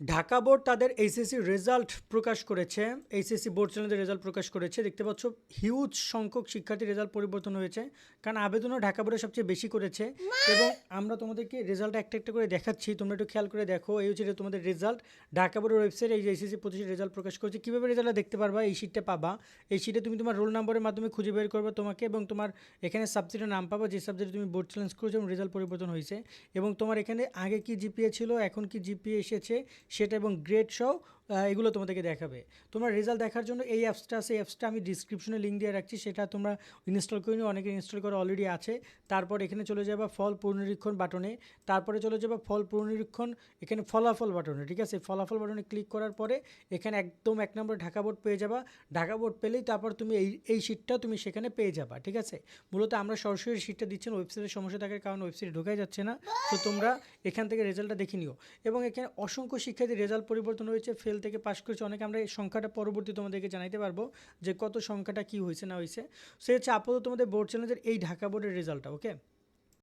Dhaka board তাদের HSC result প্রকাশ করেছে। এইচএসসি বোর্ড চ্যানেলের রেজাল্ট প্রকাশ করেছে। দেখতে পাচ্ছ হিউজ সংখ্যক শিক্ষার্থী রেজাল্ট পরিবর্তন হয়েছে। কারণ আবেদনও ঢাকা বোর্ডে সবচেয়ে বেশি করেছে। এবং আমরা তোমাদেরকে রেজাল্ট একটা একটা করে দেখাচ্ছি। তোমরা একটু খেয়াল করে দেখো এই হচ্ছে তোমাদের রেজাল্ট। ঢাকা বোর্ডের ওয়েবসাইট এই যে এইচএসসি পঁচিশের রেজাল্ট প্রকাশ করেছে। কীভাবে রেজাল্টটা দেখতে পারবা? এই শিটটা পাবা। এই শিটে তুমি তোমার রোল নাম্বারের মাধ্যমে খুঁজে বের করবে তোমাকে এবং তোমার এখানে সাবজেক্টের নাম পাবা। যে সাবজেক্টে তুমি বোর্ড চ্যালেঞ্জ করেছ এবং রেজাল্ট পরিবর্তন হয়েছে। এবং তোমার এখানে আগে কি জিপিএ ছিল এখন কি জিপিএ এসেছে সেটা এবং গ্রেড সহ এগুলো তোমাদেরকে দেখাবে। তোমরা রেজাল্ট দেখার জন্য এই অ্যাপসটা আছে অ্যাপসটা আমি ডিসক্রিপশনে লিঙ্ক দিয়ে রাখছি। সেটা তোমরা ইনস্টল করে নিও, অনেকে ইনস্টল করা অলরেডি আছে। তারপর এখানে চলে যাবে ফল পুনরীক্ষণ বাটনে তারপরে চলে যাবা ফল পুনরীক্ষণ, এখানে ফলাফল বাটনে ঠিক আছে? ফলাফল বাটনে ক্লিক করার পরে এখানে একদম এক নম্বরে ঢাকা বোর্ড পেয়ে যাবা। ঢাকা বোর্ড পেলেই তারপর তুমি এই এই শিটটা তুমি সেখানে পেয়ে যাবা, ঠিক আছে? মূলত আমরা সরাসরি শিটটা দিচ্ছেন ওয়েবসাইটের সমস্যা থাকার কারণ ওয়েবসাইটে ঢোকাই যাচ্ছে না। তো তোমরা এখান থেকে রেজাল্টটা দেখে নিও। এবং এখানে অসংখ্য শিক্ষার্থীর রেজাল্ট পরিবর্তন হয়েছে ফেল থেকে পাশ করেছে, অনেকে আমরা এই সংখ্যাটা পরবর্তী তোমাদেরকে জানাইতে পারব যে কত সংখ্যাটা কি হয়েছে না হয়েছে সে হচ্ছে আপাতত তোমাদের বোর্ড চ্যালেঞ্জের এই ঢাকা বোর্ডের রেজাল্টটা ওকে